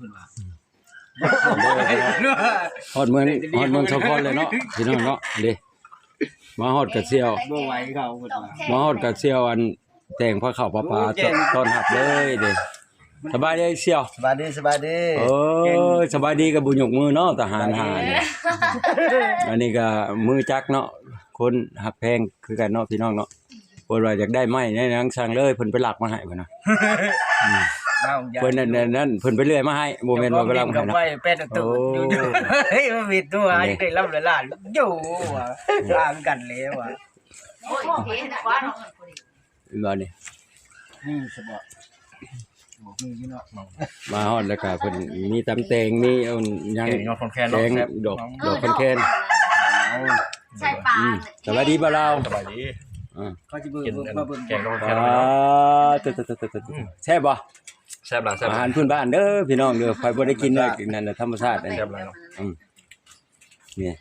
พิ่นว่าฮอดเมืองฮอดเมืองสะพอนเลยเนาะพี่น้องเนาะเด้มาฮอดกระเซียวบ่ไหวเขาเพิ่นว่ามาฮอดกระเซียวอันแต่งพระเข้าพระปลาต้อนต้อนรับเลยเด้สบายดีเซียวสบายดีสบายดีเออสบายดีกับบุญยกมือเนาะทหารหาเนี่ยอันนี้ก็มือจักเนาะคนหักแพงคือกันเนาะพี่น้องเนาะเพิ่นว่าอยากได้ไม้ในนังสั่งเลยเพิ่นไปหลักมาให้เพิ่นน่ะ เอาอย่าเพิ่นนั่นนั่นนั่นเพิ่นไปเรื่อยมาให้บ่แม่นว่าไปรับมาให้กับเนาะไว้เป็นตัวอยู่เฮ้ยมันมีตัวให้ได้รับเลยล่ะอยู่ว่ะทางกันแล้วว่ะโอ้ยเห็นนะว่าน้องคนนี้บ่นี่นี่สบบอกบอกมีอยู่เนาะมาฮอดแล้วก็เพิ่นมีตำแตงมีเอาหยังเก่งเนาะคนแค่แดเนาะงแซ่บดอกดอกคนแคนใส่ปลาอืมสวัสดีบ่าวเราสบายดีอ่าเขาจะเบิ่งกินมาเบิ่งแกงคนแค่อ่าเนาะตึ๊ดๆๆๆแซ่บบ่ แซ่บหลายแซ่บอาหารพื้นบ้านเด้อพี่น้องเด้อใครบ่ได้กินได้นั่นน่ะธรรมชาตินั่นแซ่บหลายเนาะนี่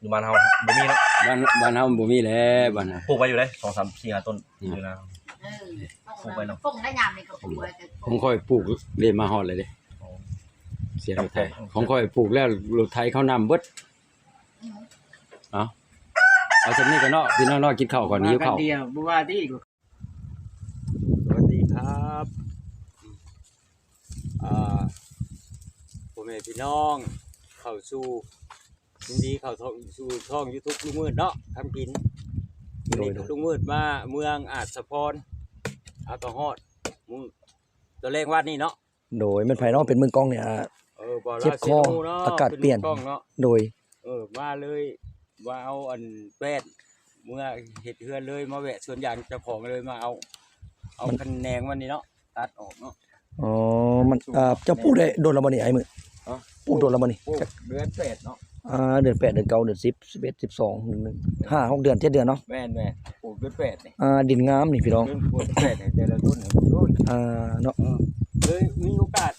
อยู่บ้านเฮาบ่มีเนาะบ้านบ้านเฮาบ่มีแล้วบ้านเฮาปลูกไว้อยู่เด้2 3 4 5ต้นอยู่นะ เออฟงได้ยามนี่ก็ปลูกไว้แต่ผมค่อยปลูกเด้มาฮอดเลยเด้เสียรถไถผมค่อยปลูกแล้วรถไถเขานำเบิดเอาเอาจังนี้ก็เนาะพี่น้องเนาะกินข้าวก่อนหิวข้าว เดียวบ่ว่าที่ สวัสดีครับอ่า พ่อแม่พี่น้อง เข้าสู่ยินดีเข้าสู่ช่อง YouTube ลุงมืดเนาะทำกินวันนี้ลุงมืดมาเมืองอาจสะพรอากาฮอดมึงตัวเลขวัดนี่เนาะโดยมันภายนอกเป็นมือกล้องเนี่ยอ่าเออบ่เจ็บคอลสิโเนะอากาศเปลี่ยนกล้องเนาะโดย เออมาเลยว่าเอาอันแปดเมื่อเฮ็ดเฮือนเลยมาแวะสวนยางเจ้าของเลยมาเอา เอาคะแนนวันนี้เนาะตัดออกเนาะอ๋อ มันอ่าเจะปลูกได้โดนและบ่นี่ไอ้มือฮะปลูกโดนและบ่นี่โอ้เดือนแปดเนาะอ่าเดือนแปดเดือนเก้าเดือนสิบสิบเอ็ดสิบสองหนึ่งหนึ่งห้าหกเดือนเจ็ดเดือนเนาะแม่นแม่ปลูกเดือนแปดนี่อ่าดินงามนี่พี่น้องเดือนปลูกเดือนแปดเนี่ยแต่ละต้นเนี่ยต้นอ่าเนาะเลยมีโอกาส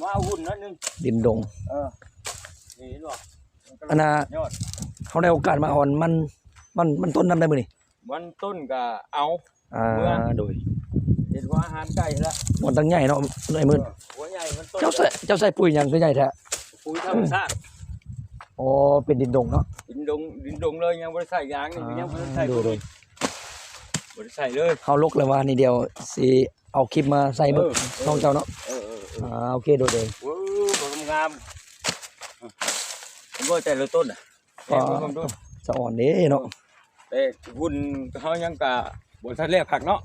มาเอาหุ่นนิดนึงดินดง เออนี่เห็นบ่อันน่ะ ยอดเขาได้โอกาสมาอ่อนมันมันมันต้นนำได้มื้อนี่วันต้นก็เอา อ่าเมื่อโดย เห็นว่าอาหารไก่ละมันตั้งใหญ่เนาะไอ้มือหัวใหญ่มันต้นเจ้าใส่เจ้าใส่ปุ๋ยหยังคือใหญ่แท้ปุ๋ยธรรมชาติอ๋อเป็นดินดงเนาะดินดงดินดงเลยยังบริใส่ยางนี่ยังบริใส่ดูดูบริใส่เลยเฮาลกเลยว่านี่เดียวสิเอาคลิปมาใส่เบิ่งเออเออน้องเจ้าเนาะเออเออเอออ่าโอเคโดยโดยโอ้โหงามผมว่าแต่ละต้นอะอ๋อแต่ผมดูสะอ่อนเด้เนาะแต่หุ่นเขายังกะบนทัดเรียกผักเนาะ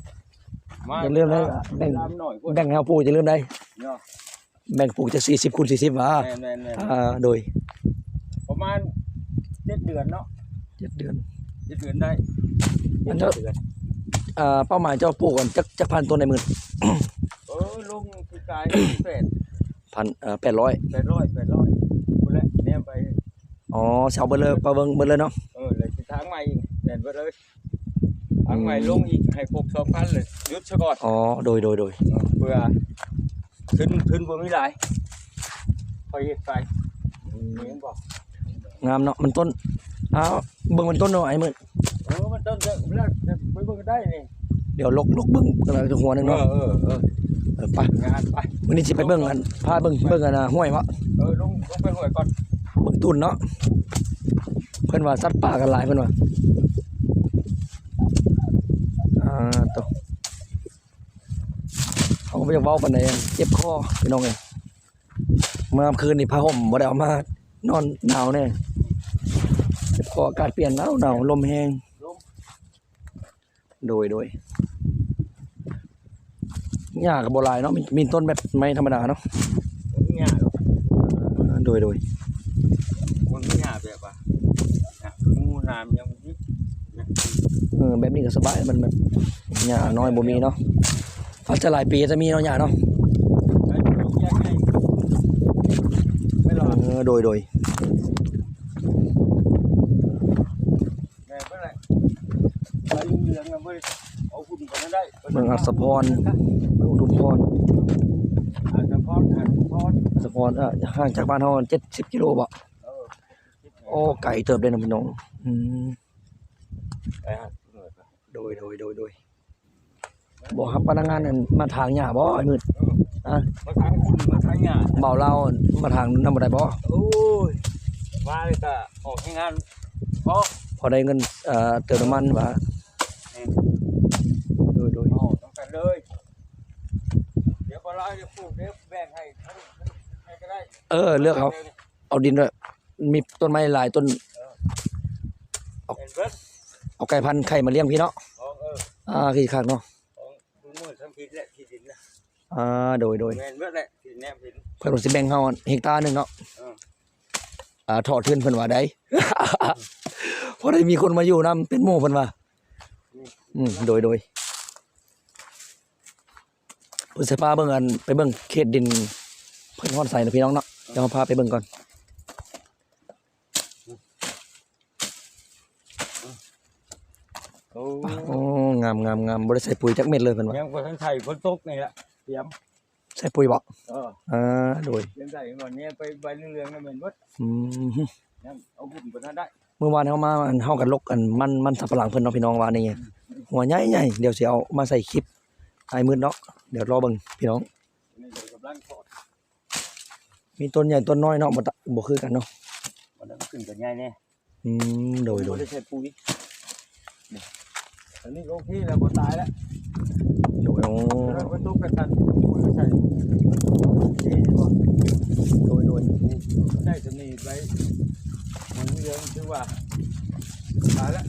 อย่าลืมนะแบ่งลำหน่อยพุ่นแบ่งให้เราปลูกจะลืมได้เนาะแบ่งปลูกจะ40คูณ40ว่าแม่นแม่นแม่นอ่าโดย ประมาณเจ็ดเดือนเนาะ7เดือนเจ็ดเดือนได้อันเจ้าเดือนอ่าเป้าหมายเจ้าปลูกกันจักจักพันต้นในหมื่นเออลุงคือกายแปดพันเอ่อ800แปดร้อยแปดร้อยคุณแหละเนี่ยไปอ๋อชาวเบิ่นเลยปลาเบิ่งเบิ่นเลยเนาะเออเลยสิทางใหม่อีกแน่นไปเลย ทางใหม่ลงอีกให้ครบสองพันเลยหยุดซะก่อนอ๋อโดยโดยโดยเออเพื่อขึ้นขึ้นบ่มีหลายคอยเฮ็ดไปเห็นบ่งามเนาะมันต้นอ้าวเบิ่งมันต้นเนาะไอ้หมื่นเออมันต้นเด้อแล้วไปเบิ่งได้นี่เดี๋ยวลกลกเบิ่งกันละหัวหนึงเอเนาะอเออเออเออไปงานไปมื้อนี้สิไปเบิ่งอันพาเบิ่งเบิ่งอันน่ะห้วยวะเออลงลงไปห้วยก่อนเบิ่งตุ่นเนาะเพิ่นว่าสัตว์ป่ากันหลายเพิ่นว่าอ่าตัว เขาก็บ่อยากเว้าปานใดอะเจ็บคอพี่น้องเอ้ยมาคืนนี่ผ้าห่มบ่ได้เอามานอนหนาวแน่เจ็บคออากาศเปลี่ยนหนาวหนาวลมแห้งลงโดยโดยหญ้าก็บ่หลายเนาะมีมีต้นแบบไม้ธรรมดาเนาะหญ้าหรอกอ่าโดยโดยมันมีหญ้าแบบว่าหญ้างูน้ำยังมีเออแบบนี้ก็สบายมันแบบหญ้าน้อยบ่มีเนาะ อาจจะหลายปีจะมีเนาะหญ้าเนาะเอ้ยลูกใหญ่ไงไม่รอดเออโดยโดยแม่เมื่อไหร่ไปเหลืองๆอะเมื่อเอาหุ่นก่อนนั้นได้เมืองอัศพรเมืองอุทุมพรอาจจะพอดอาจจะพอดอัศพรเอ่อห่างจากบ้านเฮา70กิโลบ่เออโอ้ไกลเติบเลยนะพี่น้องอืมไปฮะโดยโดยโดยโดยไป บอกครับพนักงานนั่นมาทางหญ้าบ่ไอ้มืดมาทางคุณมาทางหญ้าเบาเรามาทางนำบ่ได้บ่โอ้ยมาเลยก็ออกให้งานเพราะพอได้เงินเอ่อเติมน้ำมันว่าโดยโดยอ๋อต้องกันเลย เดี๋ยวพอเราจะปลูกเดี๋ยวแบ่งให้ทั้งให้ก็ได้ เออเลือกเอาเอาดินด้วยมีต้นไม้หลายต้นเห็นเบิดเอาไก่พันธุ์ไข่มาเลี้ยงพี่เนาะของเอออ่าคือคักเนาะ ของคุณมือทำผิดแหละที่ดินนะ อ่าโดยโดยแม่นเบิดแหละที่แนมผิดเพิ่นว่าสิแบ่งเฮาเฮกตาร์หนึงเนาะเออ อ่าถอดเทือนเพิ่นว่าได้ พอได้มีคนมาอยู่นํเป็นหมู่เพิ่นว่าอืมโดยโดยเพิ่นสิพาเบิ่งอันไปเบิ่งเขตดิน เพิ่นฮอดใส่นะพี่น้องเนาะเดี๋ยวเราพาไปเบิ่งก่อน โอ้โอ้งามงามงามบ่ได้ใส่ปุ๋ยจักเม็ดเลยเพิ่นว่า ยังพอทั้งไทยฝนตกนี่แหละ เตรียมใส่ปุ๋ยบ่เอออ่าโดยเตรียมใส่ก่อนเนี่ยไปใบเรื่องๆนั่นเหมือนเบิดอืมยังเอาหุ่นบนนั้นได้เมื่อวานเฮามาอันเฮากันลกอันมันมันสับปะหลังเพิ่นเนาะพี่น้องว่านี่หัวใหญ่ๆเดี๋ยวสิเอามาใส่คลิปไอ้มืดเนาะเดี๋ยวรอเบิ่งพี่น้องนี่เดี๋ยวกำลังถอดมีต้นใหญ่ต้นน้อยเนาะบ่ตะบ่คือกันเนาะมันนั้นขึ้นกันใหญ่แน่อืมโดยโดยบ่ได้ใช้ปุ๋ยนี่อันนี้โอเคแล้วบ่ตายแล้ว โดยโอ้แล้วฝนตกกระทันปุ๋ยก็ใส่นี่ดีกว่โดยโดยได้จะมีไว้มันเรื่องคือว่าตายแล้ว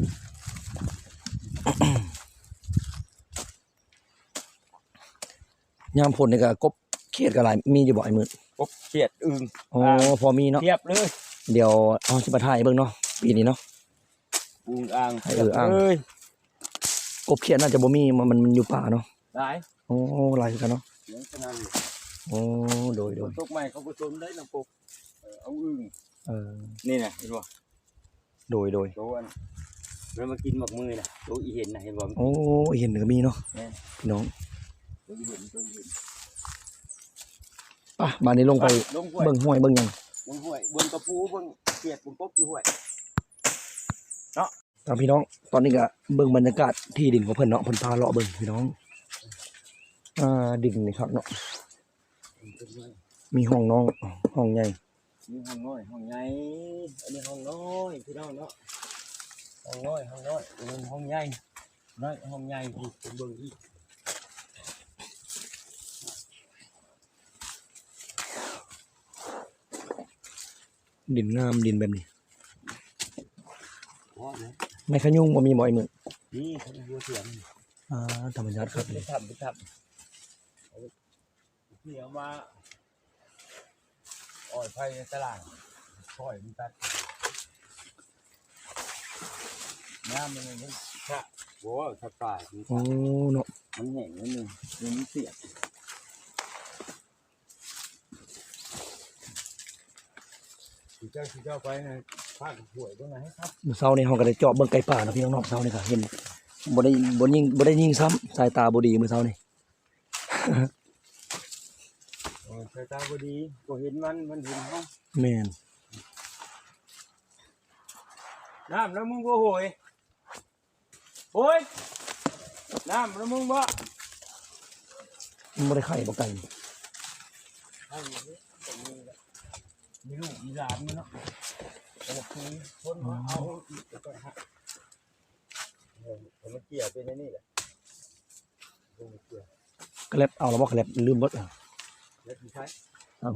ยามฝนนี่ก็กบเขียดก็หลายมีอยู่บ่ไอ้มืดกบเขียดอึงอ๋อพอมีเนาะเทียบเลยเดี๋ยวเอาสิมาถ่ายเบิ่งเนาะปีนี้เนาะอึงอ่างห้เอออ่างกบเขียดน่าจะบ่มีมันมันอยู่ป่าเนาะ หลายโอ้หลายคือกันเนาะเสียงขนาดนี้โอ้โดยฝโดยนตกใหม่เขาก็ชนได้ลำปกเออเอาอึงเออนี่นะเห็นบ่โดยโดยโตอันแล้วมากินหมักมือนะโตอีเห็นนะเห็นบ่โอ้เห็นก็มีเนาะแม่นพี่น้องโตอีเห็นโตอีเห็นป่ะมานี้ลงไปลงห้วยเบิ่งห้วยเบิ่งหยังบนห้วยบนกระปูบนเขียดบนกบอยู่ห้วยตามพี่น้องตอนนี้ก็เบิ่งบรรยากาศที่ดินของเพิ่นเนาะเพิ่นพาเลาะเบิ่งพี่น้อง อ่าดินนี่ครับเนาะมีห้องน้องห้องใหญ่มีห้องน้อยห้องใหญ่อันนี้ห้องน้อยพี่น้องเนาะห้องน้อยห้องน้อยอันนี้ห้องใหญ่น้อยห้องใหญ่ที่ผมเบิ่งอีกดินงามดินแบบนี้เพราะนะไม้ขยุงบ่มีบ่ไอ้มื้อนี่เขาเรียกเสียงอ่าธรรมชาติครับไปทำไปทำเอา เหนียวมาอ่อยไผ่ในตลาดค่อยมันตัดน้ำมันมันชะโว้สะปายมันโอ้เนาะมันแห้งนิดนึงมันเสียดสิเจ้าสิเจ้าไปนะภาคหวยตรงไหนครับมือเช้านี่เฮาก็ได้เจาะเบิ่งไก่ป่านะพี่น้องนาะเช้านี่ก็เห็นบ่ได้บ่ยิงบ่ได้ยิงซ้ำสายตาบดีมือเช้านี่โอ้ย สายตาบ่ดีก็เห็นมันมันเห็นเฮาแม่นน้ำแล้วมึงบ่โหยโหยน้ำแล้วมึงบ่มันบ่ได้ไข่บ่ไก่ให้อยู่นี่ตรงนี้แหละมีลูกมีหลานมันเนาะโอ้คือคนมาเอาอีกแล้วก็ฮะเออผมมาเกี่ยวเป็นไอ้นี่แหละผมมาเกี่ยว กระแลบเอาแล้วบ่กระแลบลืมเบิดอะ แล้